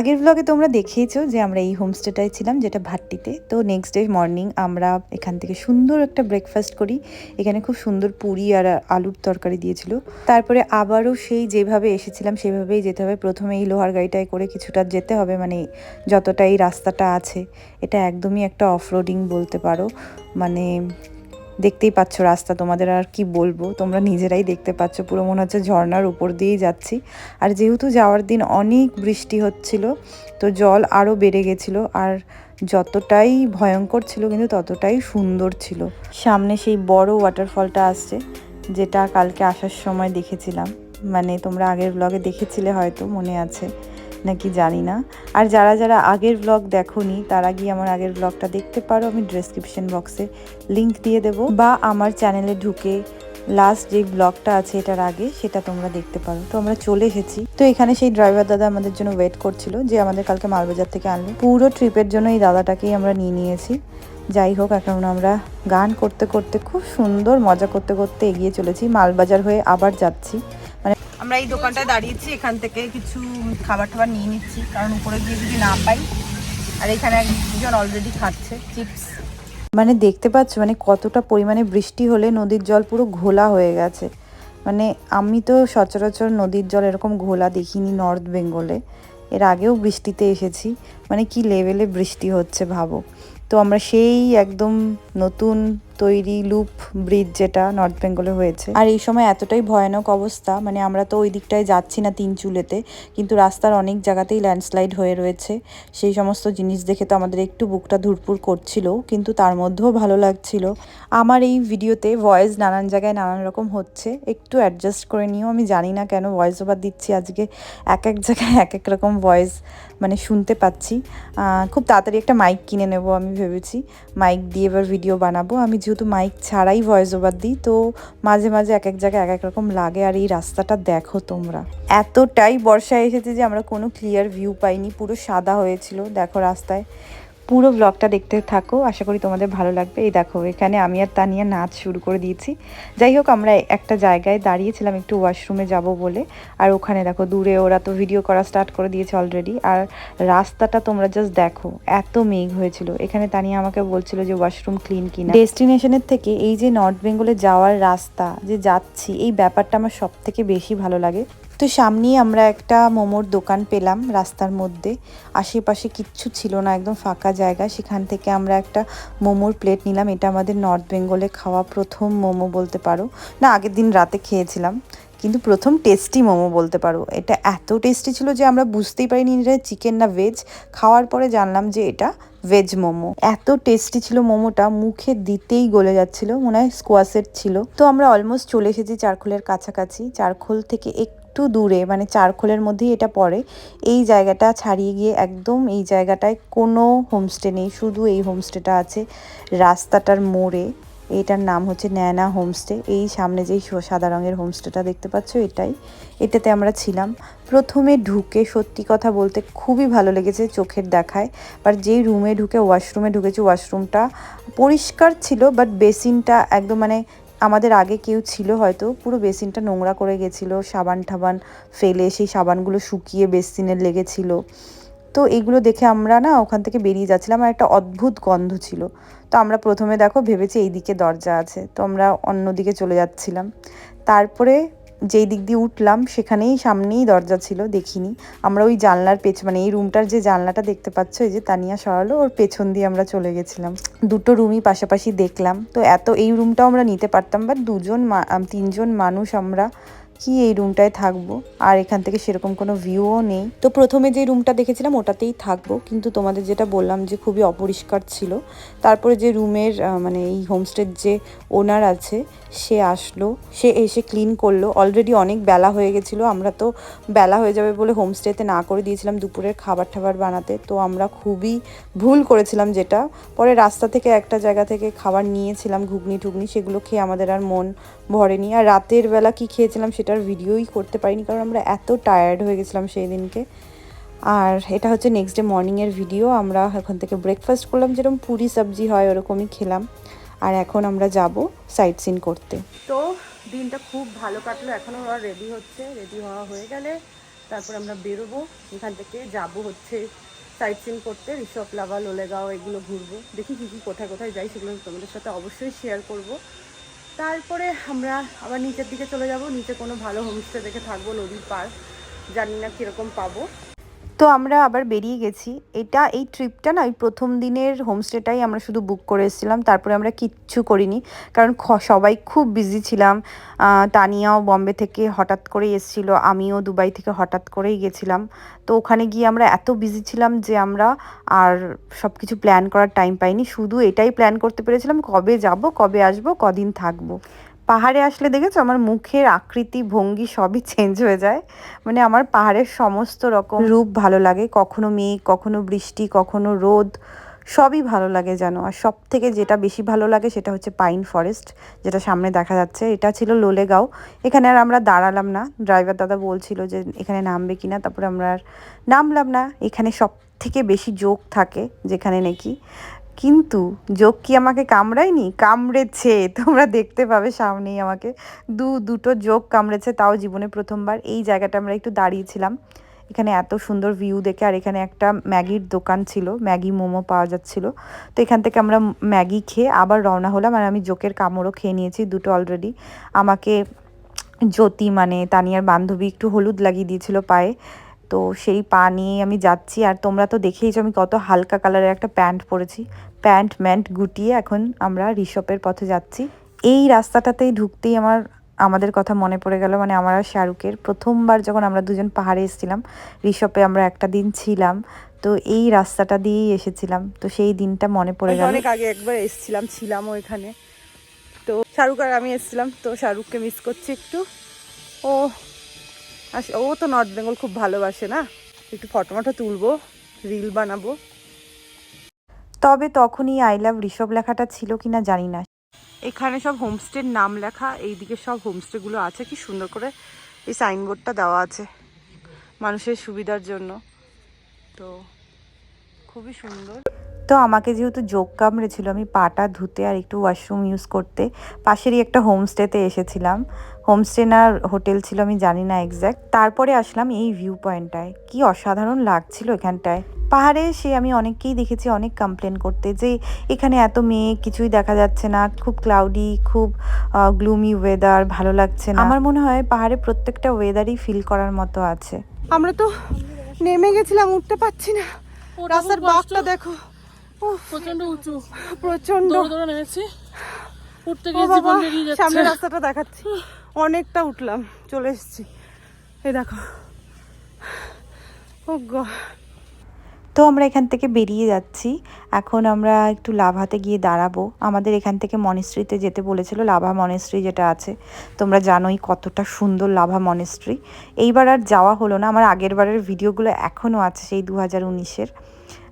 আগের ব্লগে তোমরা দেখেইছো যে আমরা এই হোমস্টেটায় ছিলাম, যেটা ভাট্টিতে। তো নেক্সট ডে মর্নিং আমরা এখান থেকে সুন্দর একটা ব্রেকফাস্ট করি। এখানে খুব সুন্দর পুরি আর আলুর তরকারি দিয়েছিল। তারপরে আবারও সেই যেভাবে এসেছিলাম, সেভাবেই যেতে হবে। প্রথমে এই লোহার গাড়িটায় করে কিছুটা যেতে হবে মানে যতটা এই রাস্তাটা আছে, এটা একদমই একটা অফরোডিং বলতে পারো। মানে দেখতেই পাচ্ছ রাস্তা, তোমাদের আর কি বলব? তোমরা নিজেরাই দেখতে পাচ্ছ, পুরো মনে হচ্ছে ঝর্নার উপর দিয়েই যাচ্ছি। আর যেহেতু যাওয়ার দিন অনেক বৃষ্টি হচ্ছিল, তো জল আরও বেড়ে গেছিল, আর যতটাই ভয়ঙ্কর ছিল কিন্তু ততটাই সুন্দর ছিল। সামনে সেই বড় ওয়াটারফলটা আসছে, যেটা কালকে আসার সময় দেখেছিলাম। মানে তোমরা আগের ব্লগে দেখেছিলে হয়তো, মনে আছে। নাকি জানি না। আর যারা যারা আগের ব্লগ দেখোনি, তারা গিয়ে আমার আগের ব্লগটা দেখতে পারো। আমি ডেসক্রিপশন বক্সে লিংক দিয়ে দেবো। বা আমার চ্যানেলে ঢুকে লাস্ট যে ব্লগটা আছে এটার আগে, সেটা তোমরা দেখতে পারো। তো আমরা চলে এসেছি। তো এখানে সেই ড্রাইভার দাদা আমাদের জন্য ওয়েট করছিল, যে আমাদের কালকে মালবাজার থেকে আনলো পুরো ট্রিপের জন্য এই দাদাটাকেই আমরা নিয়ে নিয়েছি। যাই হোক, এখন আমরা গান করতে করতে খুব সুন্দর মজা করতে করতে এগিয়ে চলেছি। মালবাজার হয়ে আবার যাচ্ছি। আমরা এই দোকানটায় দাঁড়িয়েছি, এখান থেকে কিছু খাবার টাবার নিয়ে নিচ্ছি, কারণ উপরে গিয়ে যদি না পাই, আর এখানে একজন অলরেডি খাচ্ছে চিপস মানে দেখতে পাচ্ছ মানে কতটা পরিমাণে বৃষ্টি হলে নদীর জল পুরো ঘোলা হয়ে গেছে। মানে আমি তো সচরাচর নদীর জল এরকম ঘোলা দেখিনি নর্থ বেঙ্গলে এর আগেও বৃষ্টিতে এসেছি। মানে কি লেভেলে বৃষ্টি হচ্ছে ভাবো। তো আমরা সেই একদম নতুন তৈরি লুপ ব্রিজ যেটা নর্থ বেঙ্গলে হয়েছে। আর এই সময় এতটাই ভয়ানক অবস্থা মানে আমরা তো ওই দিকটায় যাচ্ছি না তিন চুলেতে, কিন্তু রাস্তার অনেক জায়গাতেই ল্যান্ডস্লাইড হয়ে রয়েছে। সেই সমস্ত জিনিস দেখে তো আমাদের একটু বুকটা ধুরপুর করছিল, কিন্তু তার মধ্যেও ভালো লাগছিল। আমার এই ভিডিওতে ভয়েস নানান জায়গায় নানান রকম হচ্ছে, একটু অ্যাডজাস্ট করে নিও। আমি জানি না কেন ভয়েস ওভার দিচ্ছি, আজকে এক এক জায়গায় এক এক রকম ভয়েস মানে শুনতে পাচ্ছি। খুব তাড়াতাড়ি একটা মাইক কিনে নেব আমি ভেবেছি। মাইক দিয়ে এবার ভিডিও বানাবো। আমি যেহেতু মাইক ছাড়াই ভয়েস ওভার দিই, তো মাঝে মাঝে এক এক জায়গায় এক এক রকম লাগে আর এই রাস্তাটা দেখো তোমরা। এতটাই বর্ষা এসেছে যে আমরা কোনো ক্লিয়ার ভিউ পাইনি, পুরো সাদা হয়েছিল। দেখো রাস্তায়। পুরো ব্লগটা দেখতে থাকো। আশা করি তোমাদের ভালো লাগবে। এই দেখো, এখানে আমি আর তানিয়া নাচ শুরু করে দিয়েছি। যাই হোক, আমরা একটা জায়গায় দাঁড়িয়েছিলাম, একটু ওয়াশরুমে যাব বলে। আর ওখানে দেখো, দূরে ওরা তো ভিডিও করা স্টার্ট করে দিয়েছে অলরেডি আর রাস্তাটা তোমরা জাস্ট দেখো, এত মেঘ হয়েছিল। এখানে তানিয়া আমাকে বলছিল যে ওয়াশরুম ক্লিন কিনা। ডেস্টিনেশনের থেকে এই যে নর্থ বেঙ্গলে যাওয়ার রাস্তা, যে যাচ্ছি, এই ব্যাপারটা আমার সব থেকে বেশি ভালো লাগে। তো সামনেই আমরা একটা মোমোর দোকান পেলাম রাস্তার মধ্যে। আশেপাশে কিচ্ছু ছিল না, একদম ফাঁকা জায়গা। সেখান থেকে আমরা একটা মোমোর প্লেট নিলাম। এটা আমাদের নর্থ বেঙ্গলে খাওয়া প্রথম মোমো বলতে পারো। না, আগের দিন রাতে খেয়েছিলাম। কিন্তু প্রথম টেস্টি মোমো বলতে পারো। এটা এত টেস্টি ছিল যে আমরা বুঝতেই পারিনি এটা চিকেন না ভেজ। খাওয়ার পরে জানলাম যে এটা ভেজ মোমো। এত টেস্টি ছিল মোমোটা, মুখে দিতেই গলে যাচ্ছিল, মনে হয় স্কোয়াশের ছিল। তো আমরা অলমোস্ট চলে এসেছি চারখোলের কাছাকাছি। চারখোল থেকে এক একটু দূরে মানে চারখোলের মধ্যেই এটা পড়ে। এই জায়গাটা ছাড়িয়ে গিয়ে একদম এই জায়গাটায় কোনো হোমস্টে নেই, শুধু এই হোমস্টেটা আছে রাস্তাটার মোড়ে। এটার নাম হচ্ছে ন্যানা হোমস্টে। এই সামনে যেই সাদা রঙের হোমস্টেটা দেখতে পাচ্ছ এটাই। এটাতে আমরা ছিলাম। প্রথমে ঢুকে সত্যি কথা বলতে খুবই ভালো লেগেছে চোখের দেখায়। বাট যেই রুমে ঢুকে, ওয়াশরুমে ঢুকেছি, ওয়াশরুমটা পরিষ্কার ছিল, বাট বেসিনটা একদম মানে আমাদের আগে কেউ ছিল হয়তো, পুরো বেসিনটা নোংরা করে গেছিল, সাবান ঠাবান ফেলে সেই সাবানগুলো শুকিয়ে বেসিনের লেগেছিলো। তো এগুলো দেখে আমরা না ওখান থেকে বেরিয়ে যাচ্ছিলাম আর একটা অদ্ভুত গন্ধ ছিল। তো আমরা প্রথমে দেখো ভেবেছি এইদিকে দরজা আছে। তো আমরা অন্যদিকে চলে যাচ্ছিলাম। তারপরে যেই দিক দিয়ে উঠলাম, সেখানেই সামনেই দরজা ছিল, দেখিনি। আমরা ওই জানলার পেছ মানে এই রুমটার যে জানলাটা দেখতে পাচ্ছ, এই যে তানিয়া সরালো, ওর পেছন দিয়ে আমরা চলে গেছিলাম। দুটো রুমই পাশাপাশি দেখলাম। তো এত, এই রুমটাও আমরা নিতে পারতাম বা দুজন তিনজন মানুষ আমরা কি এই রুমটায় থাকব? আর এখান থেকে সেরকম কোনো ভিউও নেই। তো প্রথমে যে রুমটা দেখেছিলাম, ওটাতেই থাকব। কিন্তু তোমাদের যেটা বললাম যে খুবই অপরিষ্কার ছিল। তারপরে যে রুমের মানে এই হোমস্টের যে ওনার আছে, সে আসলো। সে এসে ক্লিন করল। অলরেডি অনেক বেলা হয়ে গেছিল। আমরা তো বেলা হয়ে যাবে বলে হোমস্টেতে না করে দিয়েছিলাম দুপুরের খাবার টাবার বানাতে। তো আমরা খুবই ভুল করেছিলাম যেটা। পরে রাস্তা থেকে একটা জায়গা থেকে খাবার নিয়েছিলাম ঘুগনি টুগনি সেগুলো খেয়ে আমাদের আর মন ভরেনি। আর রাতের বেলা কি খেয়েছিলাম সেটার ভিডিওই করতে পারিনি কারণ আমরা এত টায়ার্ড হয়ে গেছিলাম সেই দিনকে। আর এটা হচ্ছে নেক্সট ডে মর্নিংয়ের ভিডিও আমরা এখন থেকে ব্রেকফাস্ট করলাম, যেরকম পুরি সবজি হয় ওরকমই খেলাম। আর এখন আমরা যাব সাইট সিন করতে। তো দিনটা খুব ভালো কাটলো এখনও ওরা রেডি হচ্ছে রেডি হওয়া হয়ে গেলে তারপর আমরা বেরোবো। এখান থেকে যাব হচ্ছে সাইট সিন করতে ঋষভ লাভা লোলেগাঁও, এগুলো ঘুরবো। দেখি কী কী কোথায় কোথায় যাই, সেগুলো তোমাদের সাথে অবশ্যই শেয়ার করব। তারপরে আমরা আবার নিচের দিকে চলে যাব। নিচে কোনো ভালো হোমস্টে দেখে থাকব, নদীর পার জানি না কীরকম পাবো। তো আমরা আবার বেরিয়ে গেছি। এটা এই ট্রিপটা না, ওই প্রথম দিনের হোমস্টেটাই আমরা শুধু বুক করে এসেছিলাম। তারপরে আমরা কিচ্ছু করিনি। কারণ সবাই খুব বিজি ছিলাম। তানিয়াও বম্বে থেকে হঠাৎ করেই এসেছিল। আমিও দুবাই থেকে হঠাৎ করেই গেছিলাম। তো ওখানে গিয়ে আমরা এত বিজি ছিলাম যে আমরা আর সব কিছু প্ল্যান করার টাইম পাইনি। শুধু এটাই প্ল্যান করতে পেরেছিলাম, কবে যাব, কবে আসব, কদিন থাকব। পাহাড়ে আসলে দেখেছ? আমার মুখের আকৃতি, ভঙ্গি সবই চেঞ্জ হয়ে যায়। মানে আমার পাহাড়ের সমস্ত রকম রূপ ভালো লাগে। কখনো মেঘ, কখনো বৃষ্টি, কখনো রোদ, সবই ভালো লাগে যেন। আর সব থেকে যেটা বেশি ভালো লাগে সেটা হচ্ছে পাইন ফরেস্ট যেটা সামনে দেখা যাচ্ছে। এটা ছিল লোলেগাঁও। এখানে আর আমরা দাঁড়ালাম না। ড্রাইভার দাদা বলছিল যে, এখানে নামবে কি না তারপরে আমরা আর নামলাম না। এখানে সব থেকে বেশি যোগ থাকে যেখানে নাকি। কিন্তু যোগ কি আমাকে কামড়ায়নি? কামড়েছে। তোমরা দেখতে পাবে সামনেই আমাকে। দু, দুটো যোগ কামড়েছে, তাও জীবনে প্রথমবার। এই জায়গাটা আমরা একটু দাঁড়িয়েছিলাম। এখানে এত সুন্দর ভিউ দেখে, আর এখানে একটা ম্যাগির দোকান ছিল। ম্যাগি মোমো পাওয়া যাচ্ছিল। তো এখান থেকে আমরা ম্যাগি খেয়ে আবার রওনা হলাম, আর আমি জোকের কামড়ও খেয়ে নিয়েছি দুটো অলরেডি আমাকে জ্যোতি মানে তানিয়ার বান্ধবী, একটু হলুদ লাগিয়ে দিয়েছিল পায়ে। তো সেই পা নিয়ে আমি যাচ্ছি। আর তোমরা তো দেখেইছো আমি কত হালকা কালারের একটা প্যান্ট পরেছি। প্যান্ট ম্যান্ট গুটিয়ে এখন আমরা ঋষভের পথে যাচ্ছি। এই রাস্তাটাতেই ঢুকতেই আমার, আমাদের কথা মনে পড়ে গেল। মানে আমার আর শাহরুখের প্রথমবার যখন আমরা দুজন পাহাড়ে এসেছিলাম ঋষভে আমরা একটা দিন ছিলাম। তো এই রাস্তাটা দিয়েই এসেছিলাম। তো সেই দিনটা মনে পড়ে গেল। অনেক আগে একবার এসেছিলাম, ছিলামও এখানে। তো শাহরুখ আর আমি এসেছিলাম, তো শাহরুখকে মিস করছি একটু। ও ও তো নর্থ বেঙ্গল খুব ভালোবাসে না? একটু ফটো মটো তুলবো রিল বানাবো। তবে তখনই আই লাভ ঋষভ লেখাটা ছিল কিনা জানি না। এখানে সব হোমস্টের নাম লেখা, এইদিকে সব হোমস্টেগুলো আছে। কি সুন্দর করে এই সাইনবোর্ডটা দেওয়া আছে মানুষের সুবিধার জন্য। তো খুবই সুন্দর। তো আমাকে যেহেতু যোগ কামড়েছিল আমি পাটা ধুতে আর একটু ওয়াশরুম ইউজ করতে পাশেরই একটা হোমস্টেতে এসেছিলাম। হোমস্টে না হোটেল ছিল আমি জানি না এক্স্যাক্ট তারপরে আসলাম এই ভিউ পয়েন্টটায় কি অসাধারণ লাগছিল এখানটায়। পাহাড়ে সে আমি অনেককেই দেখেছি অনেক কমপ্লেন করতে যে এখানে এত মেয়ে কিছুই দেখা যাচ্ছে না। খুব ক্লাউডি খুব গ্লুমি ওয়েদার ভালো লাগছে না। আমার মনে হয় পাহাড়ে প্রত্যেকটা ওয়েদারই ফিল করার মতো আছে। আমরা তো নেমে গেছিলাম উঠতে পারছি না। রাস্তার বাঘটা দেখো। প্রচণ্ড উঁচু। প্রচণ্ড নেমেছি। উঠতে গিয়ে জীবন বেরিয়ে যাচ্ছে। সামনে রাস্তাটা দেখাচ্ছি। অনেকটা উঠলাম চলে এসেছি। এই দেখো। ও তো আমরা এখান থেকে বেরিয়ে যাচ্ছি। এখন আমরা একটু লাভাতে গিয়ে দাঁড়াবো। আমাদের এখান থেকে মনেস্ট্রিতে যেতে বলেছিল লাভা মনেস্ট্রি যেটা আছে। তোমরা জানোই কতটা সুন্দর লাভা মনেস্ট্রি এইবার আর যাওয়া হলো না। আমার আগের বারের ভিডিওগুলো এখনও আছে সেই দু হাজার উনিশের।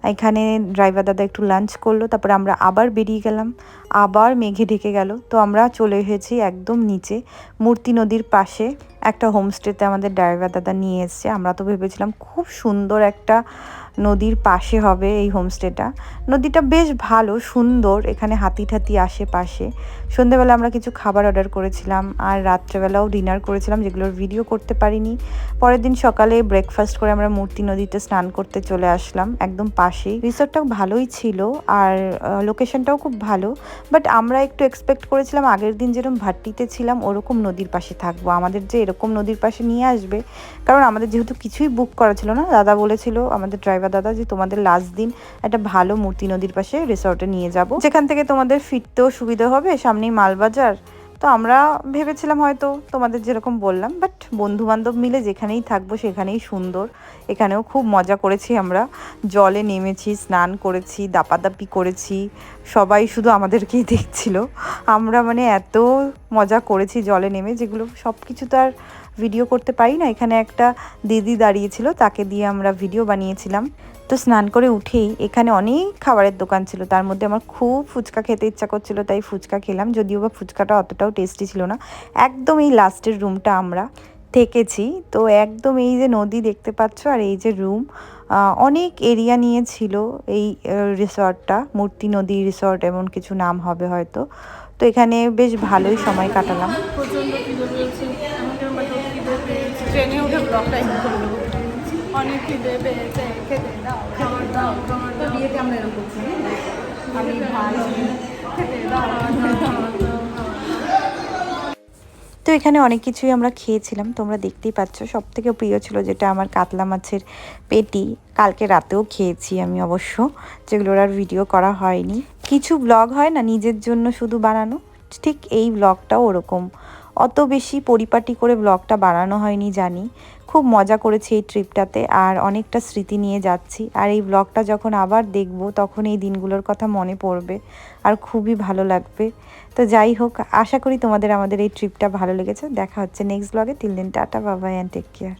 এখানে ড্রাইভার দাদা একটু লাঞ্চ করল, তারপরে আমরা আবার বেরিয়ে গেলাম, আবার মেঘে ঢেকে গেল। তো আমরা চলে এসেছি একদম নিচে, মূর্তি নদীর পাশে, একটা হোমস্টেতে আমাদের ড্রাইভার দাদা নিয়ে এসছে। আমরা তো ভেবেছিলাম খুব সুন্দর একটা নদীর পাশে হবে এই হোমস্টেটা। নদীটা বেশ ভালো, সুন্দর, এখানে হাতি ঠাতি আশেপাশে। সন্ধেবেলা আমরা কিছু খাবার অর্ডার করেছিলাম আর রাত্রেবেলাও ডিনার করেছিলাম, যেগুলোর ভিডিও করতে পারিনি। পরের দিন সকালে ব্রেকফাস্ট করে আমরা মূর্তি নদীতে স্নান করতে চলে আসলাম, একদম পাশেই। রিসোর্টটাও ভালোই ছিল আর লোকেশনটাও খুব ভালো বাট আমরা একটু এক্সপেক্ট করেছিলাম আগের দিন যেরকম ভাট্টিতে ছিলাম, ওরকম নদীর পাশে থাকব। আমাদের যে এরকম নদীর পাশে নিয়ে আসবে, কারণ আমাদের যেহেতু কিছুই বুক করা ছিল না, দাদা বলেছিল আমাদের ড্রাইভার দাদা, যে তোমাদের লাস্ট দিন একটা ভালো মূর্তি নদীর পাশে রিসর্টে নিয়ে যাব। যেখান থেকে তোমাদের ফিরতেও সুবিধা হবে, সামনেই মালবাজার। তো আমরা ভেবেছিলাম হয়তো তোমাদের যেরকম বললাম বাট বন্ধু বান্ধব মিলে যেখানেই থাকব সেখানেই সুন্দর। এখানেও খুব মজা করেছি আমরা। জলে নেমেছি, স্নান করেছি, দাপাদাপি করেছি, সবাই শুধু আমাদেরকেই দেখছিল। আমরা মানে এত মজা করেছি জলে নেমে, যেগুলো সব কিছু তো আর ভিডিও করতে পারি না। এখানে একটা দিদি দাঁড়িয়েছিল, তাকে দিয়ে আমরা ভিডিও বানিয়েছিলাম। তো স্নান করে উঠেই এখানে অনেক খাবারের দোকান ছিল। তার মধ্যে আমার খুব ফুচকা খেতে ইচ্ছা করছিল, তাই ফুচকা খেলাম। যদিও বা ফুচকাটা অতটাও টেস্টি ছিল না। একদম এই লাস্টের রুমটা আমরা থেকেছি। তো একদম এই যে নদী দেখতে পাচ্ছ, আর এই যে রুম অনেক এরিয়া নিয়ে ছিল এই রিসর্টটা মূর্তি নদী রিসর্ট এমন কিছু নাম হবে হয়তো। তো এখানে বেশ ভালোই সময় কাটালাম। ট্রেনে উঠে ব্লগটা করে দেবো অনেক খিদে পেয়েছে খেতে দাও। খাবার দাও দাও। বিয়েতে আমরা এরকম করছি আমি ভাই খেতে দাও। তো এখানে অনেক কিছুই আমরা খেয়েছিলাম তোমরা দেখতেই পাচ্ছ। সব থেকে প্রিয় ছিল যেটা আমার কাতলা মাছের পেটি। কালকে রাতেও খেয়েছি আমি অবশ্য যেগুলোর আর ভিডিও করা হয়নি। কিছু ব্লগ হয় না নিজের জন্য শুধু বানানো? ঠিক এই ব্লগটাও ওরকম। অত বেশি পরিপাটি করে ব্লগটা বানানো হয়নি জানি। খুব মজা করেছি এই ট্রিপটাতে আর অনেকটা স্মৃতি নিয়ে যাচ্ছি। আর এই ব্লগটা যখন আবার দেখব, তখন এই দিনগুলোর কথা মনে পড়বে আর খুবই ভালো লাগবে। তো যাই হোক, আশা করি তোমাদের আমাদের এই ট্রিপটা ভালো লেগেছে। দেখা হচ্ছে নেক্সট ব্লগে তিন দিন টাটা বাবাই অ্যান্ড টেক কেয়ার